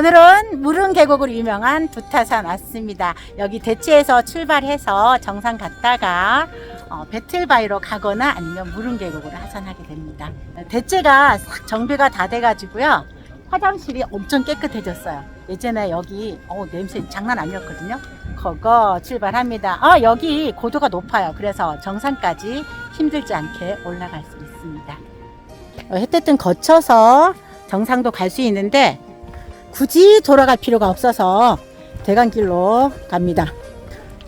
오늘은 무릉 계곡으로 유명한 두타산 왔습니다. 여기 대치에서 출발해서 정상 갔다가 어, 배틀바위로 가거나 아니면 무릉 계곡으로 하산하게 됩니다. 대체가 싹 정비가 다 돼가지고요. 화장실이 엄청 깨끗해졌어요. 예전에 여기 어, 냄새 장난 아니었거든요. 거거 출발합니다. 아 여기 고도가 높아요. 그래서 정상까지 힘들지 않게 올라갈 수 있습니다. 어, 햇볕은 거쳐서 정상도 갈 수 있는데 굳이 돌아갈 필요가 없어서 대강길로 갑니다.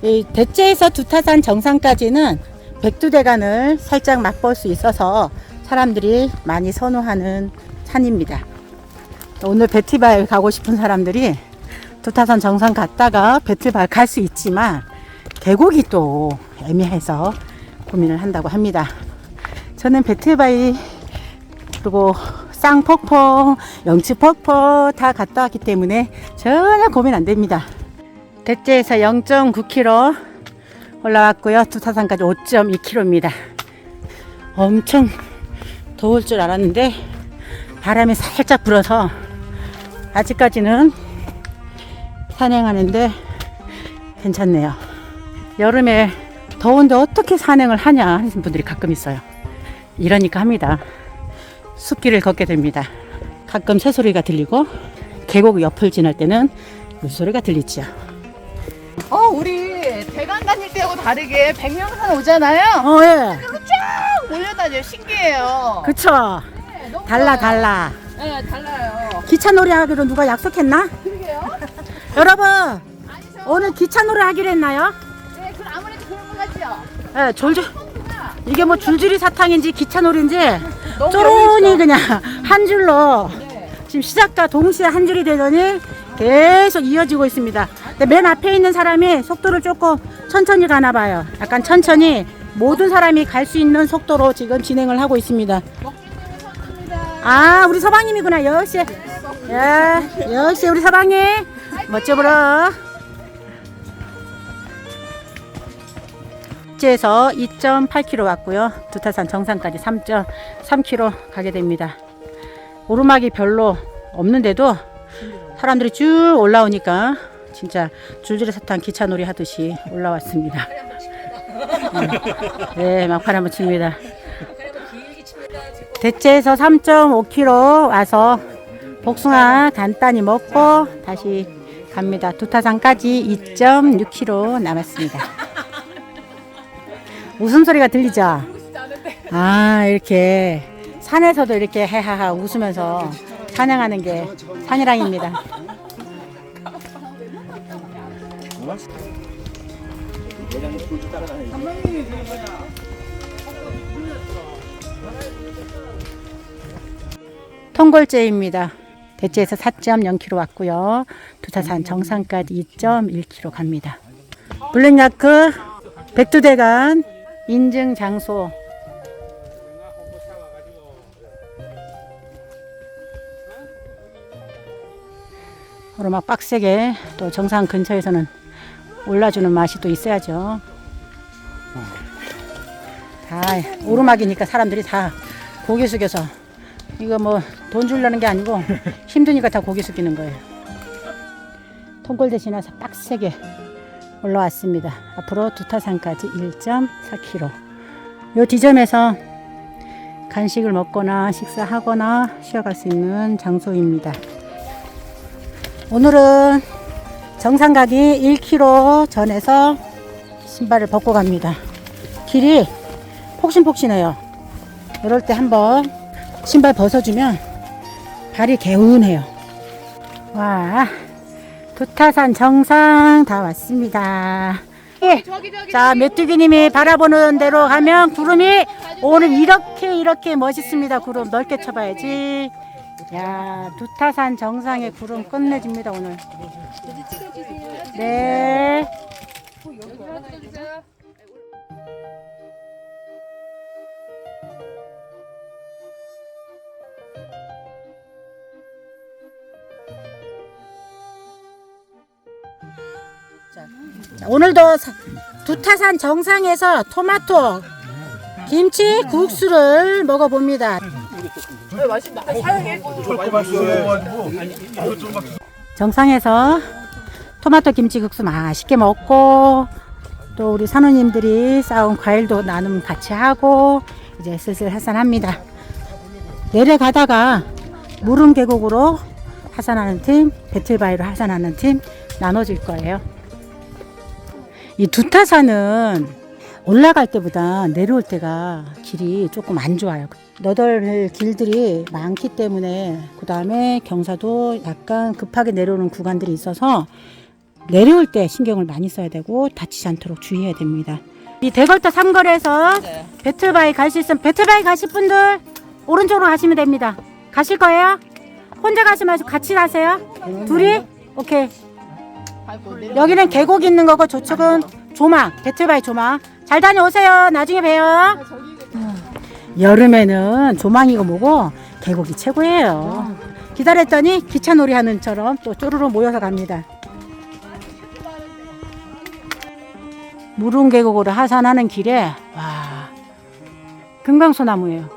이 대체에서 두타산 정상까지는 백두대간을 살짝 맛볼 수 있어서 사람들이 많이 선호하는 산입니다. 오늘 베티발 가고 싶은 사람들이 두타산 정상 갔다가 배틀발 갈수 있지만 계곡이 또 애매해서 고민을 한다고 합니다. 저는 배틀바위 그리고 쌍폭포, 영치폭포 다 갔다 왔기 때문에 전혀 고민 안 됩니다. 대체에서 0.9km 올라왔고요. 두타산까지 5.2km입니다. 엄청 더울 줄 알았는데 바람이 살짝 불어서 아직까지는 산행하는데 괜찮네요. 여름에 더운데 어떻게 산행을 하냐 하는 분들이 가끔 있어요. 이러니까 합니다. 숲길을 걷게 됩니다. 가끔 새소리가 들리고 계곡 옆을 지날 때는 물소리가 들리지요. 어, 우리 대강 다닐 때하고 다르게 백명산 오잖아요. 어, 예. 쫙 몰려다녀요. 신기해요. 그쵸. 네, 너무 달라, 좋아요. 달라. 네, 달라요. 기차 놀이 하기로 누가 약속했나? 그러게요. 여러분, 아니죠. 오늘 기차 놀이 하기로 했나요? 네, 그 아무래도 그런 것 같죠. 예, 졸졸. 이게 뭐 줄줄이 사탕인지 기차 놀이인지 너무 열려있어. 그냥 한 줄로 네. 지금 시작과 동시에 한 줄이 되더니 계속 이어지고 있습니다. 근데 맨 앞에 있는 사람이 속도를 조금 천천히 가나 봐요. 약간 천천히 모든 사람이 갈 수 있는 속도로 지금 진행을 하고 있습니다. 아, 우리 서방님이구나. 역시. 예, 역시 우리 서방님. 멋져 보 러. 에서 2.8km 왔고요. 두타산 정상까지 3.3km 가게 됩니다. 오르막이 별로 없는데도 사람들이 쭉 올라오니까 진짜 줄줄이 사탕 기차놀이 하듯이 올라왔습니다. 네, 막판 한번 칩니다. 대체에서 3.5km 와서 복숭아 간단히 먹고 다시 갑니다. 두타산까지 2.6km 남았습니다. 웃음소리가 들리죠? 아, 이렇게 산에서도 이렇게 해하하 웃으면서 사냥하는 게 산이랑입니다. 통골제입니다. 대체에서 4.0km 왔고요. 두타산 정상까지 2.1km 갑니다. 블랙야크 백두대간 인증 장소 오르막 빡세게 또 정상 근처에서는 올라주는 맛이 또 있어야죠. 다 오르막이니까 사람들이 다 고개 숙여서 이거 뭐 돈 주려는 게 아니고 힘드니까 다 고개 숙이는 거예요. 통골대 지나서 빡세게 올라왔습니다. 앞으로 두타산까지 1.4km. 요 지점에서 간식을 먹거나 식사하거나 쉬어갈 수 있는 장소입니다. 오늘은 정상 가기 1km 전에서 신발을 벗고 갑니다. 길이 폭신폭신해요. 이럴 때 한번 신발 벗어주면 발이 개운해요. 와, 두타산 정상 다 왔습니다. 예. 자, 메뚜기님이 바라보는 대로 가면 구름이 오늘 이렇게 이렇게 멋있습니다. 구름 넓게 쳐봐야지. 야, 두타산 정상의 구름 끝내줍니다 오늘. 네. 오늘도 사- 두타산 정상에서 토마토, 김치, 국수를 먹어봅니다. 정상에서 토마토 김치 국수 맛있게 먹고 또 우리 산호님들이 싸운 과일도 나눔 같이 하고 이제 슬슬 하산합니다. 내려가다가 무릉 계곡으로 하산하는 팀, 배틀바위로 하산하는 팀 나눠질 거예요. 이 두타산은 올라갈 때보다 내려올 때가 길이 조금 안 좋아요. 너덜 길들이 많기 때문에 그 다음에 경사도 약간 급하게 내려오는 구간들이 있어서 내려올 때 신경을 많이 써야 되고 다치지 않도록 주의해야 됩니다. 이 대걸터 삼거리에서 네. 배틀바위 갈수 있으면 배틀바위 가실 분들 오른쪽으로 가시면 됩니다. 가실 거예요? 혼자 가지 마시고 같이 가세요. 둘이? 오케이. 여기는 계곡 있는 거고 저쪽은 조망, 배틀바위 조망. 잘 다녀오세요. 나중에 봬요. 여름에는 조망이고 뭐고 계곡이 최고예요. 기다렸더니 기차 놀이 하는 처럼 또 쪼르르 모여서 갑니다. 무릉 계곡으로 하산하는 길에 와 금강소 나무예요.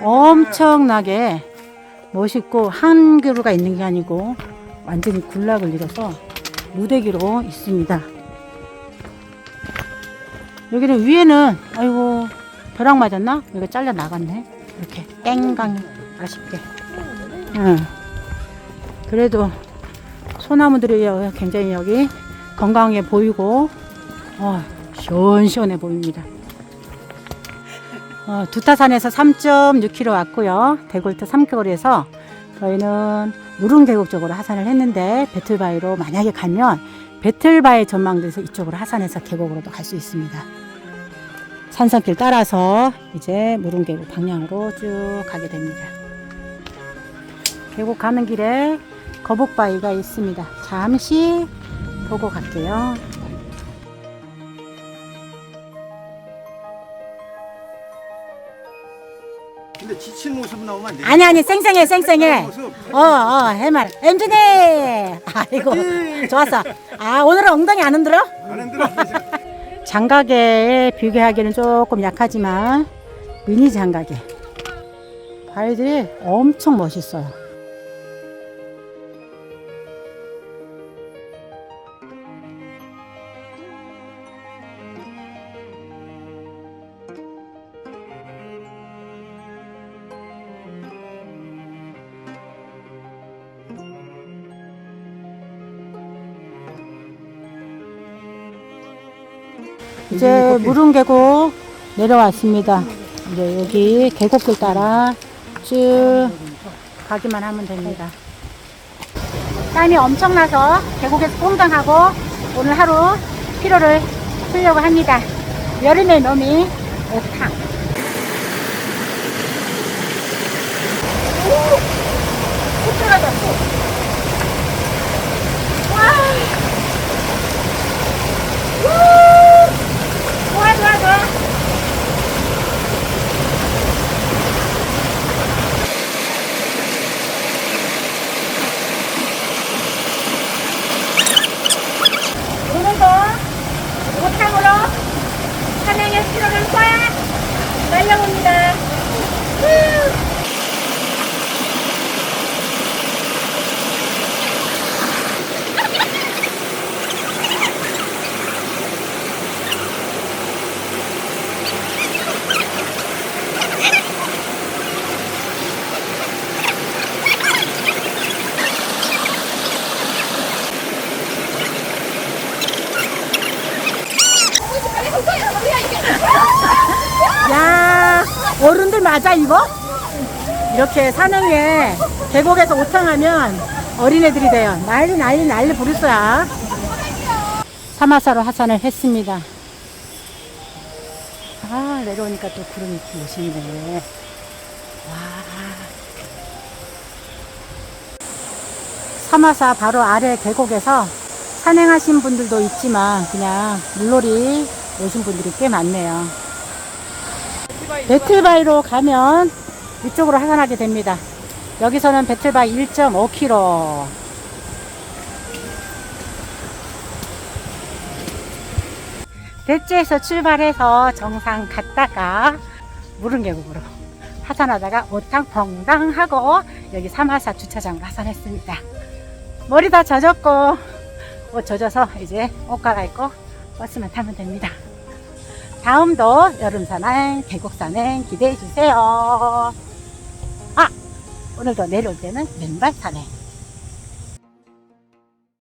엄청나게 멋있고 한 그루가 있는 게 아니고 완전히 군락을 이뤄서 무대기로 있습니다. 여기는 위에는 아이고 벼락 맞았나? 여기가 잘려 나갔네. 이렇게 땡강 아쉽게. 응. 그래도 소나무들이 여- 굉장히 여기 건강해 보이고 어, 시원시원해 보입니다. 어, 두타산에서 3.6km 왔고요. 대골트 3개월에서 저희는 무릉계곡 쪽으로 하산을 했는데 배틀바위로 만약에 가면 배틀바위 전망대에서 이쪽으로 하산해서 계곡으로도 갈 수 있습니다. 산성길 따라서 이제 무릉계곡 방향으로 쭉 가게 됩니다. 계곡 가는 길에 거북바위가 있습니다. 잠시 보고 갈게요. 지친 모습 나오면 안 돼. 아니 아니 쌩쌩해 쌩쌩해. 어어 해말 엠준이 아이고 좋았어. 아 오늘은 엉덩이 안 흔들어? 안 흔들어. 장가게에 비교하기는 조금 약하지만 미니 장가게 바위들이 엄청 멋있어요. 이제 무릉 계곡 내려왔습니다. 이제 여기 계곡길 따라 쭉 가기만 하면 됩니다. 땀이 엄청나서 계곡에서 꽁당하고 오늘 하루 피로를 풀려고 합니다. 여름의 놈이 오탕. 오! 들어가자, 또. 와! 좋아 좋아 좋아 오늘도 오탕으로 산행의 피로를 꽉 날려봅니다 후! 야 어른들 맞아 이거? 이렇게 산행에 계곡에서 오탕하면 어린애들이 돼요. 난리 난리 난리 부르스야 사마사로 하산을 했습니다. 아 내려오니까 또 구름이 멋있네. 와. 사마사 바로 아래 계곡에서 산행하신 분들도 있지만 그냥 물놀이 오신 분들이 꽤 많네요 배틀바위로 가면 이쪽으로 하산하게 됩니다. 여기서는 배틀바위 1.5km. 대지에서 출발해서 정상 갔다가 무릉계곡으로 하산하다가 오탕 펑당 하고 여기 삼하사 주차장으로 하산했습니다. 머리 다 젖었고 옷 젖어서 이제 옷 갈아입고 버스만 타면 됩니다. 다음도 여름 산행, 계곡 산행 기대해 주세요. 아 오늘도 내려올 때는 맨발 산행.